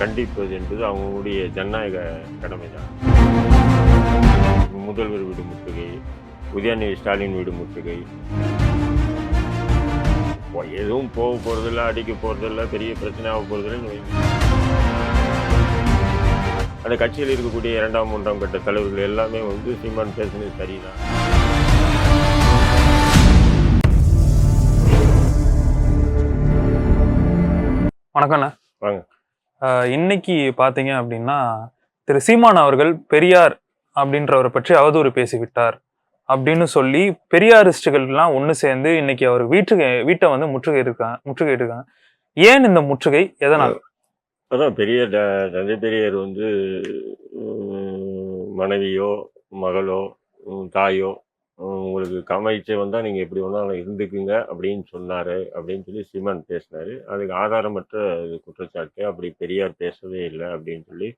கண்டிப்பது என்பது அவங்களுடைய ஜனநாயக கடமை தான் முதல்வர் வீடு முற்றுகை உதயநிதி ஸ்டாலின் வீடு முற்றுகை எதுவும் போக போகிறதில்ல அடிக்க போகிறதில்ல பெரிய பிரச்சனை ஆக போகிறதில்லன்னு வைங்க. அந்த கட்சியில் இருக்கக்கூடிய இரண்டாம் மூன்றாம் கட்ட தலைவர்கள் எல்லாமே வந்து சீமான் பேசுனது சரிதான் வணக்கண்ணா வாங்க. இன்னைக்கு பார்த்தீங்க அப்படின்னா திரு சீமான் அவர்கள் பெரியார் அப்படின்றவரை பற்றி அவதூறு பேசிவிட்டார் அப்படின்னு சொல்லி பெரியாரிஸ்டுகள்லாம் ஒன்று சேர்ந்து இன்னைக்கு அவர் வீட்டுக்கு வீட்டை வந்து முற்றுகை இருக்காங்க முற்றுகை இருக்காங்க ஏன் இந்த முற்றுகை? எதனால்? அதான் பெரிய தந்தை பெரியார் வந்து மனைவியோ மகளோ தாயோ உங்களுக்கு கமைச்சே வந்தால் நீங்கள் எப்படி வேணாலும் இருந்துக்குங்க அப்படின்னு சொன்னார் அப்படின்னு சொல்லி சீமான் பேசினார். அதுக்கு ஆதாரமற்ற குற்றச்சாட்டு அப்படி பெரியார் பேசவே இல்லை அப்படின்னு சொல்லி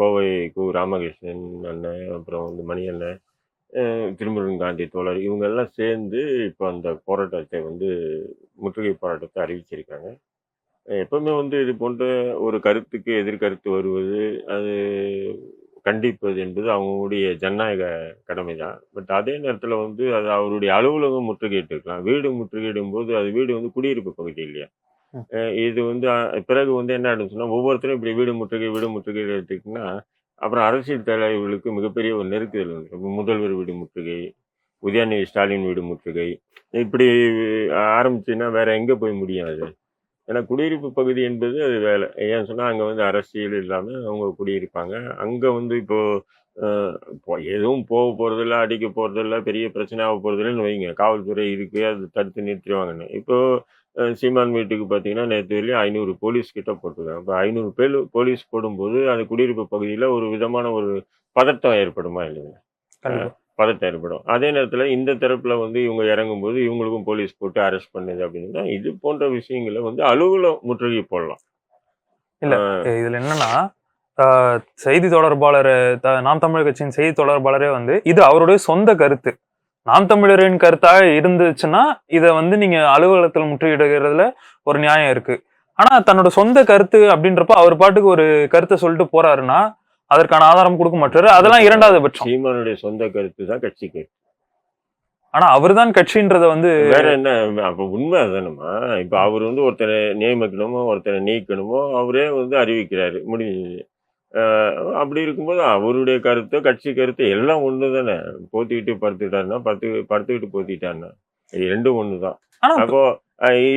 கோவை கு ராமகிருஷ்ணன் அண்ணன் அப்புறம் வந்து மணி அண்ணன் திருமுருகன் காந்தி தோழர் இவங்கெல்லாம் சேர்ந்து இப்போ அந்த போராட்டத்தை வந்து முற்றுகை போராட்டத்தை அறிவிச்சிருக்காங்க. எப்பவுமே வந்து இது போன்ற ஒரு கருத்துக்கு எதிர்கருத்து வருவது அது கண்டிப்பது என்பது அவங்களுடைய ஜனநாயக கடமை தான் பட் அதே நேரத்தில் வந்து அது அவருடைய அலுவலகம் முற்றுகையிட்டிருக்கலாம் வீடு முற்றுகையிடும் போது அது வீடு வந்து குடியிருப்பு பகுதி இல்லையா? இது வந்து பிறகு வந்து என்ன ஆயிடும் சொன்னா ஒவ்வொருத்தரும் இப்படி வீடு முற்றுகை வீடு முற்றுகை எடுத்துக்கிட்டீங்கன்னா அப்புறம் அரசியல் தலைவர்களுக்கு மிகப்பெரிய ஒரு நெருக்குதல் வந்து முதல்வர் வீடு முற்றுகை உதயநிதி ஸ்டாலின் வீடு முற்றுகை இப்படி ஆரம்பிச்சுன்னா வேற எங்க போய் முடியும் அது? ஏன்னா குடியிருப்பு பகுதி என்பது அது வேலை. ஏன் சொன்னால் அங்கே வந்து அரசியல் இல்லாமல் அவங்க குடியிருப்பாங்க. அங்கே வந்து இப்போது இப்போ எதுவும் போக போகிறதில்ல அடிக்க போகிறதில்ல பெரிய பிரச்சனை ஆக போகிறதில்லன்னு வைங்க. காவல்துறை இருக்கு அது தடுத்து நிறுத்திடுவாங்கன்னு. இப்போது சீமான் வீட்டுக்கு பார்த்தீங்கன்னா நேற்று வரையும் ஐநூறு போலீஸ் கிட்ட போட்டிருக்காங்க. இப்போ ஐநூறு பேர் போலீஸ் போடும்போது அந்த குடியிருப்பு பகுதியில் ஒரு விதமான ஒரு பதட்டம் ஏற்படுமா இல்லைங்க பதட்டம் ஏற்படும் அதே நேரத்தில் இந்த தரப்புல வந்து இவங்க இறங்கும்போது இவங்களுக்கும் போலீஸ் போட்டு அரெஸ்ட் பண்ணுது அப்படின்னா இது போன்ற விஷயங்களை வந்து அலுவலம் முற்றுகை போடலாம். இல்ல. இதுல என்னன்னா செய்தி தொடர்பாளர் த- நாம் தமிழர் கட்சியின் செய்தி தொடர்பாளரே வந்து இது அவருடைய சொந்த கருத்து. நாம் தமிழரின் கருத்தாக இருந்துச்சுன்னா இதை வந்து நீங்க அலுவலகத்தில் முற்றுகையிடுகிறதுல ஒரு நியாயம் இருக்கு. ஆனா தன்னோட சொந்த கருத்து அப்படின்றப்ப அவர் பாட்டுக்கு ஒரு கருத்தை சொல்லிட்டு போறாருன்னா அதற்கான ஆதாரம் கொடுக்க மாட்டாரு. அதெல்லாம் இரண்டாவது பட்சம். சீமானுடைய சொந்த கருத்து தான் கட்சிக்கு ஆனா அவர்தான் கட்சின்றத வந்து வேற என்ன அப்ப உண்மை அதானமா இப்ப அவர் வந்து ஒருத்தரை நியமிக்கணுமோ ஒருத்தரை நீக்கணுமோ அவரே வந்து அறிவிக்கிறாரு. முடிஞ்சு அப்படி இருக்கும்போது அவருடைய கருத்து கட்சி கருத்து எல்லாம் ஒண்ணு தானே போத்திக்கிட்டு படுத்துக்கிட்டாருன்னா படுத்து படுத்துக்கிட்டு போத்திட்டாருன்னா. இது ரெண்டும் ஒண்ணு தான் அப்போ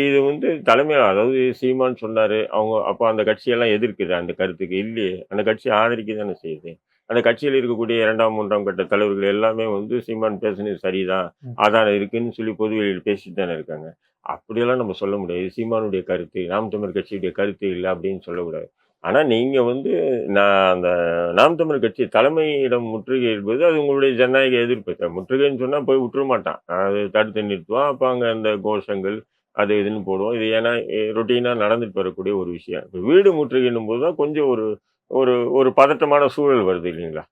இது வந்து தலைமையில் அதாவது சீமான் சொன்னாரு அவங்க அப்போ அந்த கட்சியெல்லாம் எதிர்க்குது அந்த கருத்துக்கு இல்லையே. அந்த கட்சி ஆதரிக்க தானே செய்யுது. அந்த கட்சியில் இருக்கக்கூடிய இரண்டாம் மூன்றாம் கட்ட தலைவர்கள் எல்லாமே வந்து சீமான் பேசுனது சரிதான். ஆதாரம் இருக்குன்னு சொல்லி பொதுவெளியில் பேசிட்டு தானே இருக்காங்க. அப்படியெல்லாம் நம்ம சொல்ல முடியாது. சீமானுடைய கருத்து நாம் தமிழர் கட்சியுடைய கருத்து இல்லை அப்படின்னு சொல்லக்கூடாது. ஆனா நீங்க வந்து நான் அந்த நாம் தமிழர் கட்சி தலைமையிடம் முற்றுகை என்பது அது உங்களுடைய ஜனநாயக எதிர்ப்பு. முற்றுகைன்னு சொன்னா போய் விட்டுற மாட்டான். அது தடுத்து நிறுத்துவான் அப்ப அங்க அந்த கோஷங்கள் அது இதுன்னு போடுவோம் இது ஏன்னா ரொட்டீனா நடந்துட்டு வரக்கூடிய ஒரு விஷயம். இப்ப வீடு முற்றுகைன்னும் போது தான் கொஞ்சம் ஒரு ஒரு ஒரு பதட்டமான சூழல் வருது இல்லைங்களா.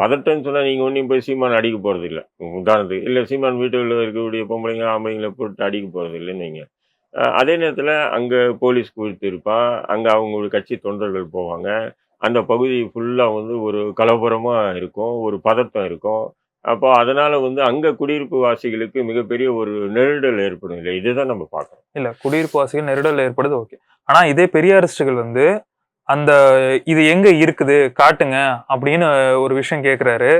பதட்டம்னு சொன்னா நீங்க ஒன்றையும் போய் சீமான் அடிக்க போறது இல்லை உதாரணத்துக்கு இல்ல சீமான் வீட்டுல இருக்கக்கூடிய பொம்பளைங்க ஆம்பளைங்களை போட்டு அடிக்க போறது இல்லைன்னு அஹ் அதே நேரத்தில் அங்கே போலீஸ் குவித்து இருப்பான். அங்கே அவங்களுடைய கட்சி தொண்டர்கள் போவாங்க. அந்த பகுதி ஃபுல்லாக வந்து ஒரு கலவரமாக இருக்கும். ஒரு பதட்டம் இருக்கும். அப்போ அதனால் வந்து அங்கே குடியிருப்பு வாசிகளுக்கு மிகப்பெரிய ஒரு நெருடல் ஏற்படும் இல்லை இதுதான் நம்ம பார்க்கணும் இல்லை குடியிருப்பு வாசிகள் நெருடல் ஏற்படுது ஓகே ஆனால் இதே பெரியாரிஸ்டுகள் வந்து அந்த இது எங்கே இருக்குது? காட்டுங்க அப்படின்னு ஒரு விஷயம் கேட்குறாரு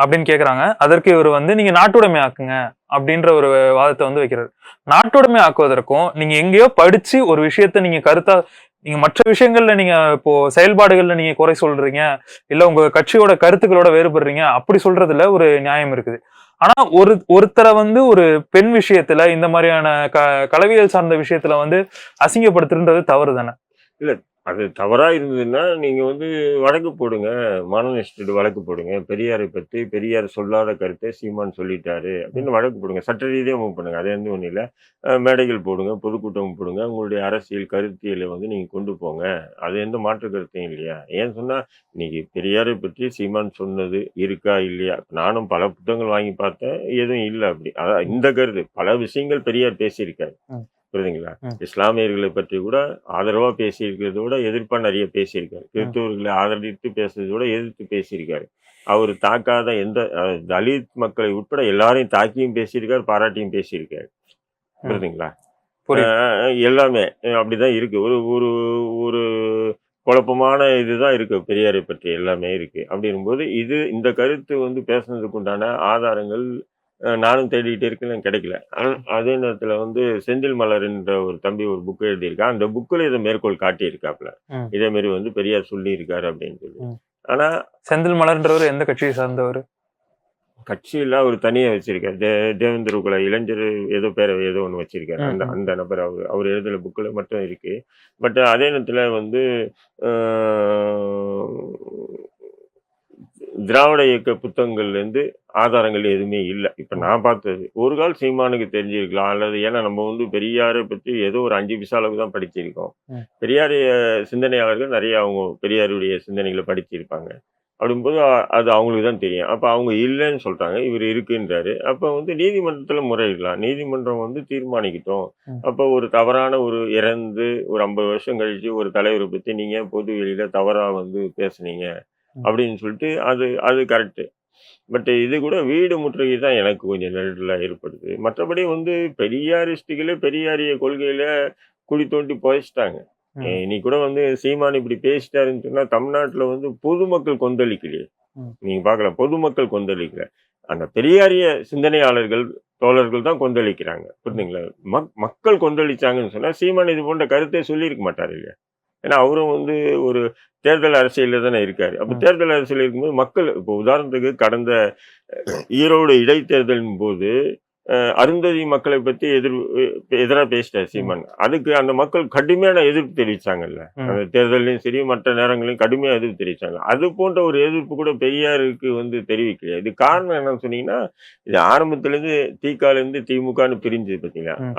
அப்படின்னு கேக்குறாங்க. அதற்கு இவர் வந்து நீங்க நாட்டுடைமை ஆக்குங்க அப்படின்ற ஒரு வாதத்தை வந்து வைக்கிறார். நாட்டுடைமை ஆக்குவதற்கும் நீங்க எங்கேயோ படிச்சு ஒரு விஷயத்த நீங்க கருத்தா நீங்க மற்ற விஷயங்கள்ல நீங்க இப்போ செயல்பாடுகள்ல நீங்க குறை சொல்றீங்க இல்ல உங்க கட்சியோட கருத்துக்களோட வேறுபடுறீங்க அப்படி சொல்றதுல ஒரு நியாயம் இருக்குது. ஆனா ஒரு ஒருத்தரை வந்து ஒரு பெண் விஷயத்துல இந்த மாதிரியான க கலவியல் சார்ந்த விஷயத்துல வந்து அசிங்கப்படுத்துறது தவறு தானே அது தவறா இருந்ததுன்னா நீங்க வந்து வழக்கு போடுங்க. மானனிஸ்டட் வழக்கு போடுங்க. பெரியாரை பத்தி பெரியார் சொல்லாத கருத்தை சீமான் சொல்லிட்டாரு அப்படின்னு வழக்கு போடுங்க. சட்ட ரீதியாக மூவ் பண்ணுங்க. அது எந்த ஒன்றும் இல்லை. மேடைகள் போடுங்க பொதுக்கூட்டம் போடுங்க. உங்களுடைய அரசியல் கருத்தியலை வந்து நீங்க கொண்டு போங்க. அது எந்த மாற்று கருத்தையும் இல்லையா? ஏன் சொன்னா இன்னைக்கு பெரியாரை பற்றி சீமான் சொன்னது இருக்கா இல்லையா? நானும் பல புத்தகங்கள் வாங்கி பார்த்தேன். எதுவும் இல்லை அப்படி. அதான் இந்த கருத்து. பல விஷயங்கள் பெரியார் பேசியிருக்காரு. புரியுதுங்களா. இஸ்லாமியர்களை பற்றி கூட ஆதரவா பேசியிருக்கிறத விட எதிர்ப்பா நிறைய பேசியிருக்காரு. கிறிஸ்தவர்களை ஆதரித்து பேசுறதை விட எதிர்த்து பேசியிருக்காரு. அவர் தாக்காத எந்த தலித் மக்களை உட்பட எல்லாரையும் தாக்கியும் பேசியிருக்காரு பாராட்டியும் பேசியிருக்காரு. புரியுதுங்களா? எல்லாமே அப்படிதான் இருக்கு. ஒரு ஒரு ஒரு குழப்பமான இதுதான் இருக்கு. பெரியாரை பற்றி எல்லாமே இருக்கு. அப்படிங்கும்போது இது இந்த கருத்து வந்து பேசுனதுக்கு உண்டான ஆதாரங்கள் நானும் தேடிக்கிட்டே இருக்கேன் கிடைக்கல. ஆனா, அதே நேரத்துல வந்து செந்தில் மலர் என்ற ஒரு தம்பி ஒரு புக் எழுதியிருக்கான் அந்த புக்கில் இதை மேற்கோள் காட்டியிருக்காப்புல. இதே மாதிரி வந்து பெரியார் சொல்லி இருக்காரு அப்படின்னு சொல்லி. ம். ஆனா செந்தில் மலர்ன்றவர் எந்த கட்சியை சார்ந்தவர்? கட்சியில அவர் தனியா வச்சிருக்காரு. தே தேவேந்திர குல இளைஞர் ஏதோ பேரை ஏதோ ஒன்று வச்சிருக்காரு. அந்த. அந்த நபர் அவர் அவர் எழுதுல புக்கில் மட்டும் இருக்கு. பட் அதே நேரத்தில் வந்து திராவிட இயக்க புத்தகங்கள்லேருந்து ஆதாரங்கள் எதுவுமே இல்லை. இப்போ நான் பார்த்தது ஒரு கால் சீமானுக்கு தெரிஞ்சிருக்கலாம். அல்லது ஏன்னா நம்ம வந்து பெரியாரை பற்றி ஏதோ ஒரு அஞ்சு அளவுக்கு தான் படிச்சிருக்கோம். ம். பெரியாரிய சிந்தனையாளர்கள் நிறைய அவங்க பெரியாருடைய சிந்தனைகளை படிச்சிருப்பாங்க. அப்படிங்கும்போது அது அவங்களுக்கு தான் தெரியும். அப்போ அவங்க இல்லைன்னு சொல்றாங்க இவர் இருக்குன்றாரு. அப்போ வந்து நீதிமன்றத்தில் முறையிடலாம். நீதிமன்றம் வந்து தீர்மானிக்கட்டும். அப்போ ஒரு தவறான ஒரு இறந்து ஒரு ஐம்பது வருஷம் கழிச்சு ஒரு தலைவரை பற்றி நீங்கள் பொது வெளியில தவறா வந்து பேசுனீங்க. அப்படின்னு சொல்லிட்டு அது அது கரெக்டு பட் இது கூட வீடு முற்றுகை தான் எனக்கு கொஞ்சம் நெருடலாக ஏற்படுது. மற்றபடி வந்து பெரியாரிஸ்டுகளே பெரியாரிய கொள்கையில குழி தோண்டி புதைச்சிட்டாங்க. இன்னைக்கு கூட வந்து சீமான் இப்படி பேசிட்டாருன்னு சொன்னா தமிழ்நாட்டுல வந்து பொதுமக்கள் கொந்தளிக்கலையே. நீங்க பார்க்கலாம் பொதுமக்கள் கொந்தளிக்கல. அந்த பெரியாரிய சிந்தனையாளர்கள் தோழர்கள் தான் கொந்தளிக்கிறாங்க. புரியுதுங்களா மக் மக்கள் கொந்தளிச்சாங்கன்னு சொன்னா சீமான் இது போன்ற கருத்தை சொல்லியிருக்க மாட்டார் இல்லையா? ஏன்னா அவரும் வந்து ஒரு தேர்தல் அரசியலில் தானே இருக்காரு. அப்போ. தேர்தல் அரசியல் இருக்கும்போது மக்கள் இப்போ உதாரணத்துக்கு கடந்த ஈரோடு இடைத்தேர்தலின் போது அருந்ததி மக்களை பத்தி எதிர் எதிராக பேசிட்டார் சீமான். அதுக்கு அந்த மக்கள் கடுமையான எதிர்ப்பு தெரிவிச்சாங்கல்ல. ம். அந்த தேர்தலையும் சரி மற்ற நேரங்களையும் கடுமையாக எதிர்ப்பு தெரிவிச்சாங்க. அது போன்ற ஒரு எதிர்ப்பு கூட பெரியாருக்கு வந்து தெரிவிக்கலையா இது காரணம் என்னன்னு சொன்னீங்கன்னா இது ஆரம்பத்துலேருந்து திகாலேருந்து திமுகன்னு பிரிஞ்சு பார்த்தீங்களா? ம்.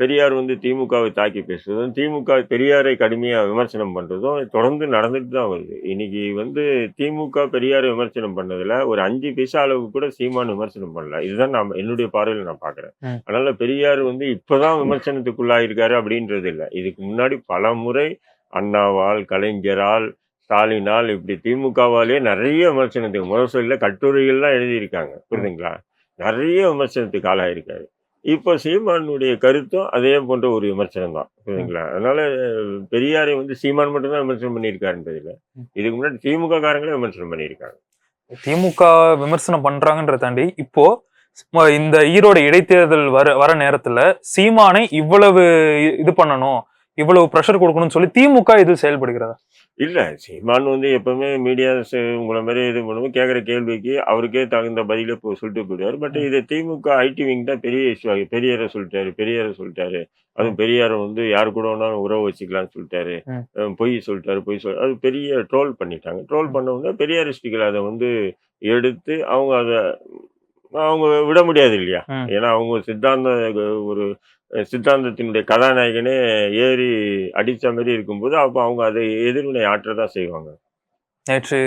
பெரியார் வந்து திமுகவை தாக்கி பேசுறதும் திமுக பெரியாரை கடுமையா விமர்சனம் பண்றதும் தொடர்ந்து நடந்துட்டு தான் வருது. இன்னைக்கு வந்து திமுக பெரியாரை விமர்சனம் பண்ணதுல ஒரு அஞ்சு பைசா அளவுக்கு கூட சீமான் விமர்சனம் பண்ணல. இதுதான் நான் என்னுடைய பார்வையில் நான் பாக்குறேன் ம். அதனால பெரியார் வந்து இப்பதான் விமர்சனத்துக்குள்ளாயிருக்காரு அப்படின்றது இல்லை. இதுக்கு முன்னாடி பல முறை அண்ணாவால் கலைஞரால் ஸ்டாலினால் இப்படி திமுகவாலே நிறைய விமர்சனத்துக்கு முரசொலியில் கட்டுரைகள்லாம் எழுதியிருக்காங்க. புரியுதுங்களா? நிறைய விமர்சனத்துக்கு ஆளாயிருக்காரு. இப்போ சீமானுடைய கருத்தும் அதே போன்ற ஒரு விமர்சனம் தான் புரியுதுங்களா அதனால பெரியாரை வந்து சீமான் மட்டும்தான் விமர்சனம் பண்ணியிருக்காருன்றது இல்லை இதுக்கு முன்னாடி திமுக காரங்களே விமர்சனம் பண்ணியிருக்காங்க. திமுக விமர்சனம் பண்றாங்கன்றத தாண்டி இப்போ இந்த ஈரோடு இடைத்தேர்தல் வர வர நேரத்துல சீமானை இவ்வளவு இது பண்ணணும் இவ்வளவு ப்ரெஷர் கொடுக்கணும்னு சொல்லி திமுக இது செயல்படுகிறதா? இல்ல சீமான் வந்து எப்பவுமே மீடியா உங்களை மாதிரி இது பண்ணும்போது கேட்குற கேள்விக்கு அவருக்கே தகுந்த பதில இப்போ சொல்லிட்டு போயிடுவார். பட் இது திமுக ஐடி விங் தான் பெரிய இஷ்யூ ஆகி பெரியாரை சொல்லிட்டாரு பெரியாரை சொல்லிட்டாரு. அதுவும் பெரியாரை வந்து யாரு கூட வேணாலும் உறவு வச்சுக்கலாம்னு சொல்லிட்டாரு. பொய் சொல்லிட்டாரு பொய் சொல் அது பெரிய ட்ரோல் பண்ணிட்டாங்க. ட்ரோல் பண்ணவங்க பெரியாரிஸ்டுகள் அதை வந்து எடுத்து அவங்க அதை அவங்க விட முடியாது இல்லையா. ஏன்னா அவங்க சித்தாந்த ஒரு சித்தாந்தத்தினுடைய கதாநாயகனே ஏறி அடிச்ச மாதிரி இருக்கும்போது அப்போ அவங்க அதை எதிர்வினை ஆற்றதான் செய்வாங்க. நேற்று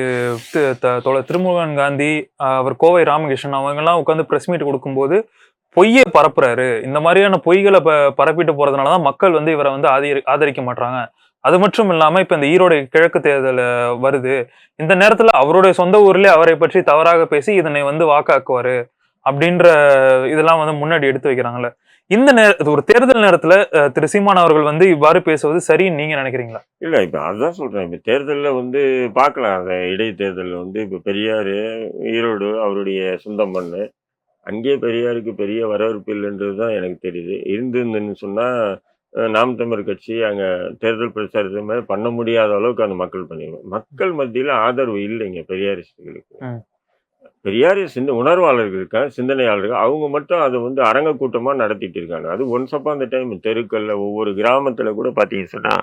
தோழர் திருமுருகன் காந்தி அவர் கோவை ராமகிருஷ்ணன் அவங்கெல்லாம் உட்காந்து பிரஸ் மீட் கொடுக்கும்போது பொய்யை பரப்புறாரு. இந்த மாதிரியான பொய்களை ப பரப்பிட்டு போறதுனால தான் மக்கள் வந்து இவரை வந்து ஆதரி ஆதரிக்க மாட்டாங்க அது மட்டும் இல்லாமல் இப்போ இந்த ஈரோடு கிழக்கு தேர்தல் வருது. இந்த நேரத்தில் அவருடைய சொந்த ஊர்லேயே அவரை பற்றி தவறாக பேசி இதனை வந்து வாக்காக்குவார் அப்படின்ற இதெல்லாம் வந்து முன்னாடி எடுத்து வைக்கிறாங்கல்ல. இந்த நேர இது ஒரு தேர்தல் நேரத்துல திரு சீமான் அவர்கள் வந்து இவ்வாறு பேசுவது சரின்னு நீங்க நினைக்கிறீங்களா? இல்ல இப்ப அதுதான் சொல்றேன். இப்ப தேர்தலில் வந்து பார்க்கலாம் அந்த இடைத்தேர்தலில் வந்து இப்ப பெரியார் ஈரோடு அவருடைய சொந்த மண்ணு. அங்கேயே பெரியாருக்கு பெரிய வரவேற்பு இல்லைன்றது தான் எனக்கு தெரியுது. இருந்திருந்துன்னு சொன்னா நாம் தமிழர் கட்சி அங்க தேர்தல் பிரச்சாரத்தை மாதிரி பண்ண முடியாத அளவுக்கு அந்த மக்கள் பண்ணிடுவோம் மக்கள் மத்தியில ஆதரவு இல்லைங்க பெரியாரிஸ்டுகளுக்கு. ம். பெரியாரி சிந்த உணர்வாளர்கள் இருக்காங்க சிந்தனையாளர்கள். அவங்க மட்டும் அதை வந்து அரங்க கூட்டமா நடத்திட்டு இருக்காங்க. அது ஒன்ஸ் அப்போ அந்த டைம் தெருக்கல்ல ஒவ்வொரு கிராமத்துல கூட பார்த்தீங்கன்னு சொன்னா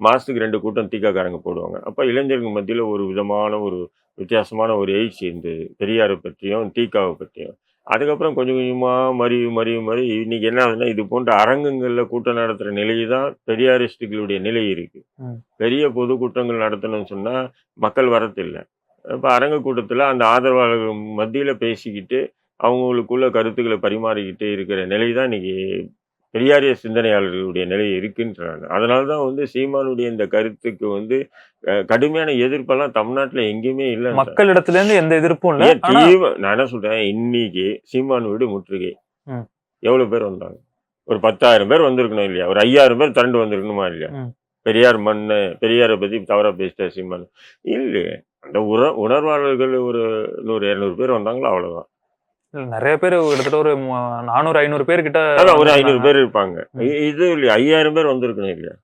மாசத்துக்கு ரெண்டு கூட்டம் தீக்காக்காரங்க போடுவாங்க. அப்ப இளைஞர்கள் மத்தியில ஒரு விதமான ஒரு வித்தியாசமான ஒரு எழுச்சி இருந்தது. பெரியாரை பற்றியும் தீக்காவை பற்றியும். அதுக்கப்புறம் கொஞ்சம் கொஞ்சமா மறி மறி மறி இன்னைக்கு என்ன ஆகுதுன்னா இது போன்ற அரங்கங்கள்ல கூட்டம் நடத்துற நிலை தான் பெரியாரிஸ்டுகளுடைய நிலை இருக்கு ம். பெரிய பொது கூட்டங்கள் நடத்தணும்னு சொன்னா மக்கள் வரத்தில்லை இப்ப அரங்க கூட்டத்துல அந்த ஆதரவாளர்கள் மத்தியில பேசிக்கிட்டு அவங்களுக்குள்ள கருத்துக்களை பரிமாறிக்கிட்டு இருக்கிற நிலை தான் இன்னைக்கு பெரியாரிய சிந்தனையாளர்களுடைய நிலை இருக்குன்றாங்க. அதனால தான் வந்து சீமானுடைய இந்த கருத்துக்கு வந்து கடுமையான எதிர்ப்பெல்லாம் தமிழ்நாட்டுல எங்கேயுமே இல்லை மக்களிடத்துல இருந்து எந்த எதிர்ப்பும் இல்ல. ஏன் ஆனா தீவ நான் என்ன சொல்றேன் இன்னைக்கு சீமான் வீடு முற்றுகை. ம். எவ்வளவு பேர் வந்தாங்க? ஒரு பத்தாயிரம் பேர் வந்திருக்கணும் இல்லையா? ஒரு ஐயாயிரம் பேர் திரண்டு வந்திருக்கணுமா இல்லையா. பெரியார் மண்ணு பெரியாரை பத்தி தவறா பேசிட்ட சீமான். இல்லையே அந்த உற உணர்வாளர்கள் ஒரு நூறு இருநூறு பேர் வந்தாங்களோ அவ்வளவுதான். இல்ல, நிறைய பேர் கிட்டத்தட்ட ஒரு நானூறு ஐநூறு பேர் கிட்ட அதான் ஒரு ஐநூறு. பேர் இருப்பாங்க. இது இல்லையா? ஐயாயிரம் பேர் வந்திருக்கணும் இல்லையா.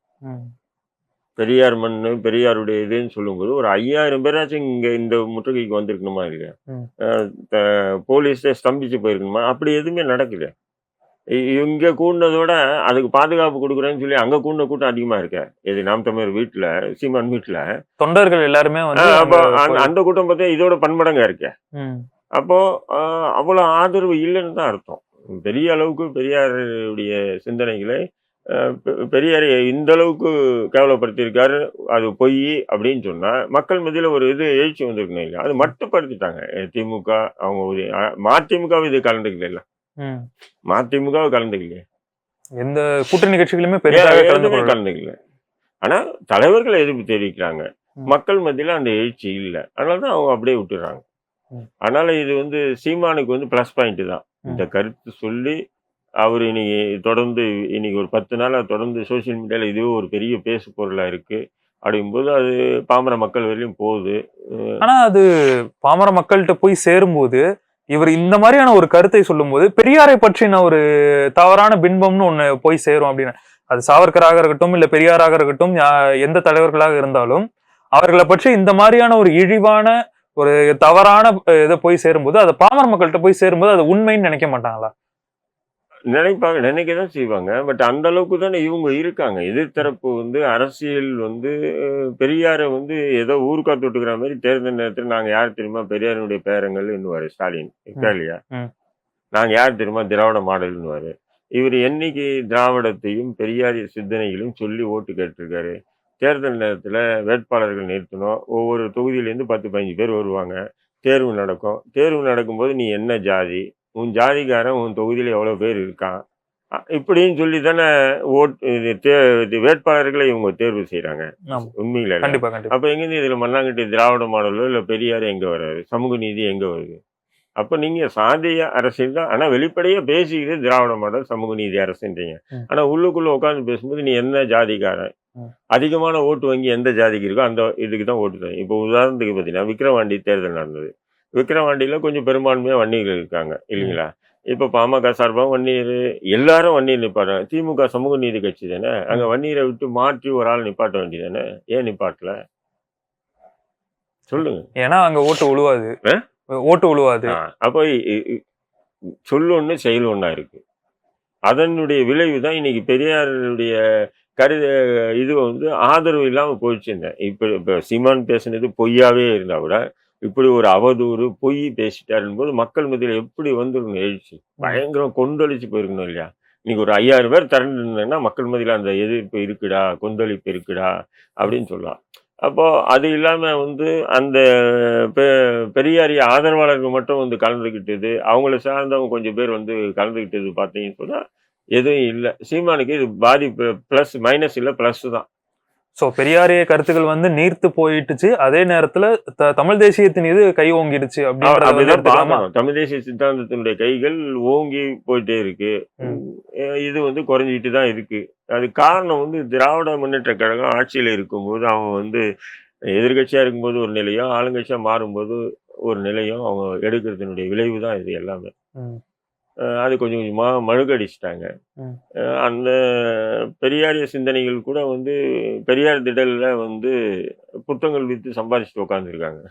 பெரியார் மண்ணு பெரியாருடைய இதுன்னு சொல்லும்போது ஒரு ஐயாயிரம் பேராச்சும் இங்க இந்த முற்றுகைக்கு வந்திருக்கணுமா இல்லையா? போலீஸே ஸ்தம்பிச்சு போயிருக்கணுமா? அப்படி எதுவுமே நடக்கல இங்க கூடினதோட அதுக்கு பாதுகாப்பு கொடுக்குறேன்னு சொல்லி அங்க கூடின கூட்டம் அதிகமா இருக்க. இது நாம் தமிழர் வீட்டுல சீமான் வீட்டுல தொண்டர்கள் எல்லாருமே வந்து அந்த கூட்டம் பார்த்தா இதோட பன்மடங்கா இருக்க. ம். அப்போ அஹ், அவ்வளவு ஆதரவு இல்லைன்னு தான் அர்த்தம் பெரிய அளவுக்கு பெரியாருடைய சிந்தனைகளை பெரியாரை இந்த அளவுக்கு கேவலப்படுத்தியிருக்காரு அது பொய் அப்படின்னு சொன்னா மக்கள் மத்தியில ஒரு இது எழுச்சி வந்திருக்கணும் இல்லை அது மட்டுப்படுத்திட்டாங்க திமுக அவங்க ஒரு அஹ், மதிமுக இது கலந்துக்கல இல்ல ம். மதிமுக கலந்துக்கலையே எந்த கூட்டணி கட்சிகளுமே கொள்ளல கலந்துக்கல ஆனா தலைவர்கள் எதிர்ப்பு தெரிவிக்கிறாங்க. மக்கள் மத்தியில அந்த எழுச்சி இல்லை அதனால தான் அவங்க அப்படியே விட்டுறாங்க. அதனால இது வந்து சீமானுக்கு வந்து ப்ளஸ் பாயிண்ட் தான். இந்த கருத்து சொல்லி அவர் இன்னைக்கு தொடர்ந்து இன்னைக்கு ஒரு பத்து நாளா தொடர்ந்து சோஷியல் மீடியால இதுவே ஒரு பெரிய பேசு பொருளா இருக்கு. அப்படிங்கும்போது அது பாமர மக்கள் வரையிலும் போகுது. அஹ் ஆனா அது பாமர மக்கள்கிட்ட போய் சேரும்போது இவர் இந்த மாதிரியான ஒரு கருத்தை சொல்லும்போது பெரியாரை பற்றின ஒரு தவறான பின்பம்னு ஒண்ணு போய் சேரும் அப்படின்னு. அது சாவர்கராக இருக்கட்டும் இல்ல பெரியாராக இருக்கட்டும் எந்த தலைவர்களாக இருந்தாலும் அவர்களை பற்றி இந்த மாதிரியான ஒரு இழிவான ஒரு தவறான இதை போய் சேரும்போது அது பாமர மக்கள்கிட்ட போய் சேரும்போது அது உண்மைன்னு நினைக்க மாட்டாங்களா? நினைப்பாங்க நினைக்க தான் செய்வாங்க. பட் அந்த அளவுக்கு தானே இவங்க இருக்காங்க. எதிர்த்தரப்பு வந்து அரசியல் வந்து பெரியாரை வந்து ஏதோ ஊருக்கா தொட்டுக்கிற மாதிரி தேர்தல் நேரத்தில் நாங்க யார் தெரியுமா? பெரியாருடைய பேரங்கள் இன்னுவாரு ஸ்டாலின். இல்லையா ம். நாங்க யார் தெரியுமா? திராவிட மாடல்னுவாரு இவர் என்னைக்கு திராவிடத்தையும் பெரியாரிய சிந்தனைகளையும் சொல்லி ஓட்டு கேட்டிருக்காரு? தேர்தல் நேரத்துல வேட்பாளர்கள் நிறுத்தணும். ஒவ்வொரு தொகுதியிலேருந்து பத்து பதினஞ்சு பேர் வருவாங்க. தேர்வு நடக்கும். தேர்வு நடக்கும்போது நீ என்ன ஜாதி? உன் ஜாதிக்காரன் உன் தொகுதியில் எவ்வளோ பேர் இருக்கான்? இப்படின்னு சொல்லி தானே ஓட் இது வேட்பாளர்களை இவங்க தேர்வு செய்கிறாங்க. உண்மையில. கண்டிப்பா கண்டிப்பா. அப்போ எங்கேருந்து இதில் மண்ணாங்கட்டி திராவிட மாடலோ இல்லை பெரியார் எங்கே வராது சமூக நீதி எங்கே வருது? அப்போ நீங்கள் சாதிய அரசியல் தான். ஆனால் வெளிப்படையாக பேசிக்கிட்டு திராவிட மாடல் சமூக நீதி அரசுன்றீங்க. ஆனால் உள்ளுக்குள்ளே உட்காந்து பேசும்போது நீ என்ன ஜாதிக்காரன். அதிகமான ஓட்டு வங்கி எந்த ஜாதிக்கு இருக்கோ அந்த இதுக்கு தான் ஓட்டு தரும். இப்போ உதாரணத்துக்கு பார்த்தீங்கன்னா விக்கிரவாண்டி தேர்தல் நடந்தது. விக்கிரவாண்டியில் கொஞ்சம் பெரும்பான்மையாக வன்னியர்கள் இருக்காங்க இல்லைங்களா? இப்போ பாமக சார்பாக வன்னியர் எல்லாரும் வன்னியர் நிப்பாட்டாங்க திமுக சமூக நீதி கட்சி தானே? அங்கே வன்னியரை விட்டு மாற்றி ஒரு ஆள் நிப்பாட்ட வேண்டியதானே? ஏன் நிப்பாட்டல? சொல்லுங்க. ஏன்னா அங்க ஓட்டு உழுவாது? ஓட்டு உழுவாது. அப்போ சொல்லு ஒண்ணு செயல் ஒண்ணா இருக்கு. அதனுடைய விளைவு தான் இன்னைக்கு பெரியாருடைய கருத இது வந்து ஆதரவு இல்லாமல் போயிடுச்சுருந்தேன் இப்போ இப்போ சீமான் பேசுனது பொய்யாவே இருந்தால் கூட இப்படி ஒரு அவதூறு பொய் பேசிட்டாருன்னு போது மக்கள் மத்தியில் எப்படி வந்துருக்கணும் எழுச்சி. பயங்கரம் கொந்தளிச்சு போயிருக்கணும் இல்லையா? இன்னைக்கு ஒரு ஐயாயிரம் பேர் திரண்டு இருந்தாங்கன்னா மக்கள் மத்தியில் அந்த எதிர்ப்பு இருக்குடா கொந்தளிப்பு இருக்குடா அப்படின்னு சொல்லலாம். அப்போது அது இல்லாமல் வந்து அந்த பெ- பெரியாரிய ஆதரவாளர்கள் மட்டும் வந்து கலந்துக்கிட்டது அவங்கள சார்ந்தவங்க கொஞ்சம் பேர் வந்து கலந்துக்கிட்டது பார்த்தீங்கன்னு சொன்னால் எதுவும் இல்லை. சீமானுக்கு இது பாதிப்பு ப்ளஸ் மைனஸ் இல்லை ப்ளஸ் தான். சோ பெரியாரிய கருத்துக்கள் வந்து நீர்த்து போயிட்டுச்சு. அதே நேரத்துல த- தமிழ் தேசியத்தின் இது கை ஓங்கிடுச்சு? பார்க்கணும். தமிழ் தேசிய சித்தாந்தத்தினுடைய கைகள் ஓங்கி போயிட்டே இருக்கு. இது வந்து குறைஞ்சிட்டு தான் இருக்கு. அது காரணம் வந்து திராவிட முன்னேற்ற கழகம் ஆட்சியில் இருக்கும்போது அவங்க வந்து எதிர்கட்சியா இருக்கும்போது ஒரு நிலையும் ஆளுங்கட்சியா மாறும்போது ஒரு நிலையும் அவங்க எடுக்கிறதுனுடைய விளைவு தான் இது எல்லாமே. அது கொஞ்சம் கொஞ்சமா மழுகடிச்சிட்டாங்க. அந்த பெரியாரிய சிந்தனைகள் கூட வந்து பெரியார் திடல்ல வந்து புத்தகங்கள் வித்து சம்பாதிச்சுட்டு உட்காந்துருக்காங்க.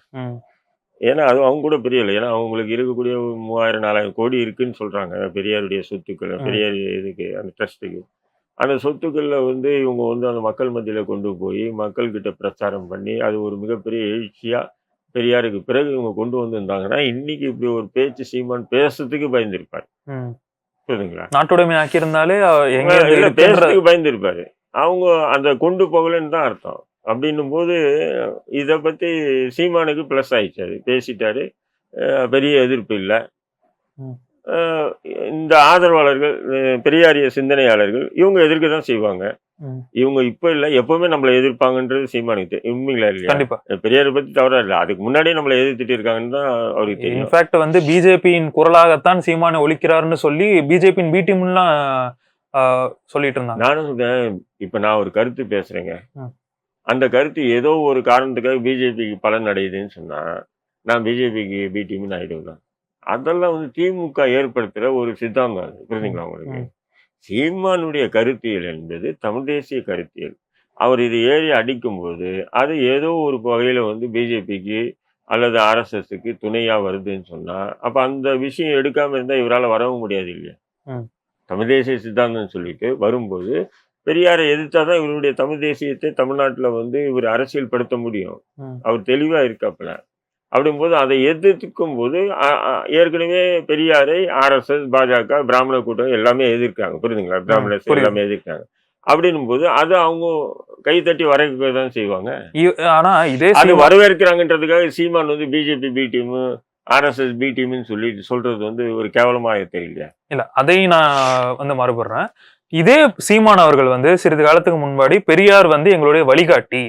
ஏன்னா அது அவங்க கூட பெரிய இல்லை ஏன்னா அவங்களுக்கு இருக்கக்கூடிய ஒரு மூவாயிரம் நாலாயிரம் கோடி இருக்குன்னு சொல்றாங்க. பெரியாருடைய சொத்துக்கள். பெரியார் இதுக்கு அந்த ட்ரஸ்ட்டுக்கு. அந்த சொத்துக்கள்ல வந்து இவங்க வந்து அந்த மக்கள் மத்தியில கொண்டு போய் மக்கள்கிட்ட பிரச்சாரம் பண்ணி அது ஒரு மிகப்பெரிய எழுச்சியா பெரியாருக்கு பிறகு இவங்க கொண்டு வந்திருந்தாங்கன்னா இன்னைக்கு இப்படி ஒரு பேச்சு சீமான் பேசுறதுக்கு பயந்துருப்பாரு. புரியுதுங்களா? நாட்டுடைமை ஆக்கியிருந்தாலே பேசுறதுக்கு பயந்துருப்பாரு. அவங்க அந்த கொண்டு போகலன்னு தான் அர்த்தம். அப்படின்னும் போது இதை பத்தி சீமானுக்கு ப்ளஸ் ஆயிடுச்சு. அது பேசிட்டாரு. பெரிய எதிர்ப்பு இல்லை. இந்த ஆதரவாளர்கள் பெரியாரிய சிந்தனையாளர்கள் இவங்க எதிர்க்க தான் செய்வாங்க. இவங்க இப்ப இல்ல எப்பவுமே நம்மளை எதிர்ப்பாங்கன்றது சீமானுக்கு. உண்மைங்களா இல்லையா? கண்டிப்பா. பெரியாரை பத்தி தவறா இல்லை. அதுக்கு முன்னாடியே நம்மளை எதிர்த்துட்டு இருக்காங்கன்னு தான் அவருக்கு தெரியும். இன்ஃபேக்ட் வந்து பிஜேபியின் குரலாகத்தான் சீமானை ஒழிக்கிறாருன்னு சொல்லி பிஜேபியின் பி டீம்லாம் சொல்லிட்டு இருந்தாங்க. நானும் சொல்றேன் இப்ப நான் ஒரு கருத்து பேசுறேங்க. அந்த கருத்து ஏதோ ஒரு காரணத்துக்காக பிஜேபிக்கு பலன் அடையுதுன்னு சொன்னா நான் பிஜேபிக்கு பி டீம்னு ஆயிடுவேன் அதெல்லாம் வந்து திமுக ஏற்படுத்துற ஒரு சித்தாந்தம் அது. புரியுதுங்களா உங்களுக்கு. சீமானுடைய கருத்தியல் என்பது தமிழ் தேசிய கருத்தியல் அவர் இது ஏறி அடிக்கும்போது அது ஏதோ ஒரு வகையில வந்து பிஜேபிக்கு அல்லது ஆர்எஸ்எஸ்க்கு துணையா வருதுன்னு சொன்னா அப்ப அந்த விஷயம் எடுக்காம இருந்தா இவரால வரவும் முடியாது இல்லையா. தமிழ் தேசிய சித்தாந்தம் சொல்லிட்டு வரும்போது பெரியாரை எதிர்த்தாதான் இவருடைய தமிழ் தேசியத்தை தமிழ்நாட்டுல வந்து இவர் அரசியல் படுத்த முடியும். அவர் தெளிவா இருக்காப்புல அப்படிங்கும்போது அதை எதிர்க்கும் போது ஏற்கனவே பெரியாரை ஆர்எஸ்எஸ் பாஜக பிராமண கூட்டம் எல்லாமே எதிர்க்காங்க புரியுதுங்களா? பிராமணர்ஸ் புரியுது. எல்லாமே எதிர்க்காங்க அப்படின்னும் போது அது அவங்க கை தட்டி வரவேற்க தான் செய்வாங்க ஆனா இதே அது வரவேற்கிறாங்கன்றதுக்காக சீமான் வந்து BJP B team RSS B டீம்னு சொல்லி சொல்றது வந்து ஒரு கேவலமா தெரியலையா? இல்ல அதையும் நான் வந்து மறுபடுறேன். இதே சீமான் அவர்கள் வந்து சிறிது காலத்துக்கு முன்னாடி பெரியார் வந்து எங்களுடைய வழிகாட்டி.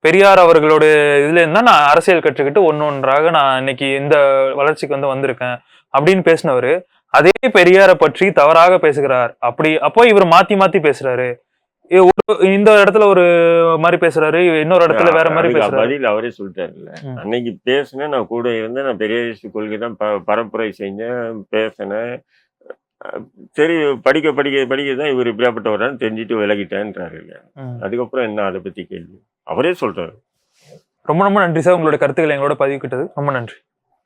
பெரியார் அவர்களுடைய இதுல இருந்தா நான் அரசியல் கற்றுக்கிட்டு ஒன்னொன்றாக நான் இன்னைக்கு இந்த வளர்ச்சிக்கு வந்து வந்திருக்கேன் அப்படின்னு பேசினவர். அதே பெரியாரை பற்றி தவறாக பேசுகிறார். அப்படி அப்போ இவர் மாத்தி மாத்தி பேசுறாரு. ஒரு- இந்த இடத்துல ஒரு மாதிரி பேசுறாரு இன்னொரு இடத்துல வேற மாதிரி பேசுறாரு. பதில் அவரே சொல்லிட்டாருல்ல. அன்னைக்கு பேசினேன் நான் கூட இருந்தேன் நான் பெரியாரிஸ்ட் கொள்கை தான் பரப்புரை செஞ்சேன் பேசினேன். சரி படிக்க படிக்க படிக்க தான் இவர் இப்படியாப்பட்டவரான்னு தெரிஞ்சுட்டு விலகிட்டேன்றாரு இல்லையா. அதுக்கப்புறம் என்ன அதை பத்தி கேள்வி? அவரே சொல்றாரு. ரொம்ப ரொம்ப நன்றி சார் உங்களோட கருத்துக்களை எங்களோட பதிவிக்கிட்டது ரொம்ப நன்றி.